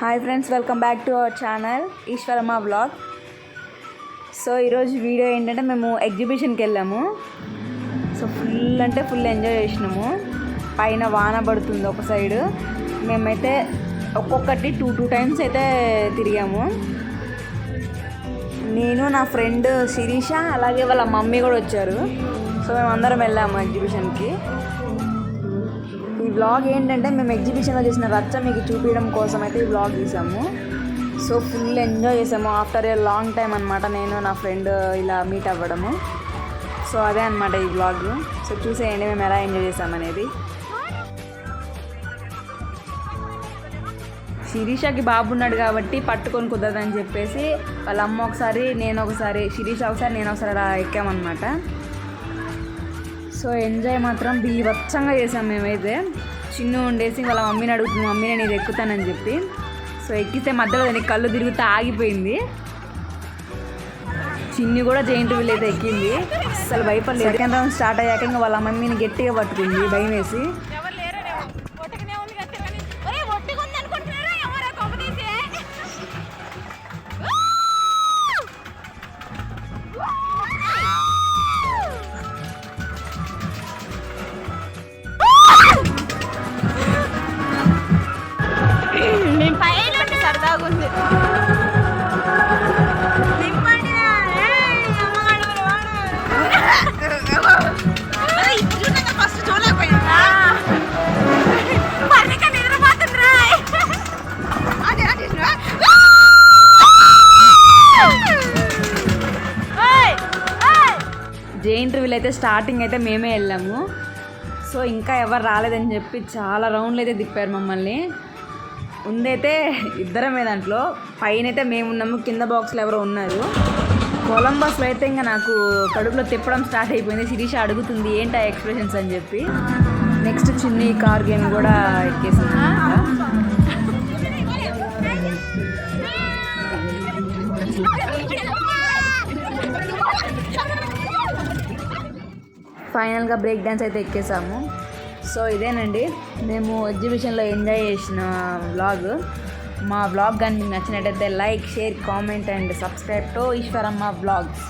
Hi friends welcome back to our channel Eswaramma vlog so ఈరోజు video ఏంటంటే మేము ఎగ్జిబిషన్కి వెళ్ళాము. సో ఫుల్ అంటే ఫుల్ ఎంజాయ్ చేసినాము. పైన వాన పడుతుంది ఒక సైడు మేమైతే ఒక్కొక్కటి టూ టూ టైమ్స్ అయితే తిరిగాము. నేను నా ఫ్రెండ్ శిరీష అలాగే వాళ్ళ మమ్మీ కూడా వచ్చారు. సో మేము అందరం వెళ్ళాము ఎగ్జిబిషన్కి ఈ వ్లాగ్ ఏంటంటే మేము ఎగ్జిబిషన్లో చేసిన రచ్చ మీకు చూపించడం కోసం అయితే ఈ వ్లాగ్ తీసాము. సో ఫుల్ ఎంజాయ్ చేసాము. ఆఫ్టర్ ఏ లాంగ్ టైం అనమాట నేను నా ఫ్రెండ్ ఇలా మీట్ అవ్వడము. సో అదే అనమాట ఈ బ్లాగ్ సో చూసేయండి మేము ఎలా ఎంజాయ్ చేసామనేది శిరీషకి బాబు ఉన్నాడు కాబట్టి పట్టుకొని కుదరదని చెప్పేసి వాళ్ళ అమ్మ ఒకసారి నేను ఒకసారి శిరీష ఒకసారి నేను ఒకసారి అలా ఎక్కామన్నమాట. సో ఎంజాయ్ మాత్రం బీభత్సంగా చేసాం మేమైతే. చిన్ను ఉండేసి వాళ్ళ మమ్మీని అడుగుతుంది మమ్మీ నేను ఇది ఎక్కుతానని చెప్పి. సో ఎక్కితే మధ్యలో దానికి కళ్ళు తిరుగుతూ ఆగిపోయింది. చిన్ని కూడా జైంట్ వీల్ అయితే ఎక్కింది. అసలు భయపడలేదు. సెకండ్ రౌండ్ స్టార్ట్ అయ్యాక ఇంకా వాళ్ళ మమ్మీని గట్టిగా పట్టుకుంది భయం వేసి ఏయ్. జైంట్ వీల్ అయితే స్టార్టింగ్ అయితే మేమే వెళ్ళాము. సో ఇంకా ఎవరు రాలేదని చెప్పి చాలా రౌండ్లు అయితే తిప్పారు మమ్మల్ని. ఉందైతే ఇద్దరమే దాంట్లో. పైన అయితే మేము ఉన్నాము కింద బాక్స్లో ఎవరో ఉన్నారు. కొలంబస్లో అయితే ఇంకా నాకు కడుపులో తిప్పడం స్టార్ట్ అయిపోయింది. శిరీష అడుగుతుంది ఏంటి ఆ ఎక్స్ప్రెషన్స్? అని చెప్పి. నెక్స్ట్ చిన్ని కార్ గేమ్ కూడా ఎక్కేసింది ఫైనల్గా బ్రేక్ డ్యాన్స్ అయితే ఎక్కేసాము. సో ఇదేనండి. మేము ఎగ్జిబిషన్లో ఎంజాయ్ చేసిన వ్లాగ్. మా వ్లాగ్ కానీ మీకు నచ్చినట్టయితే like share comment and subscribe to Eswaramma vlogs.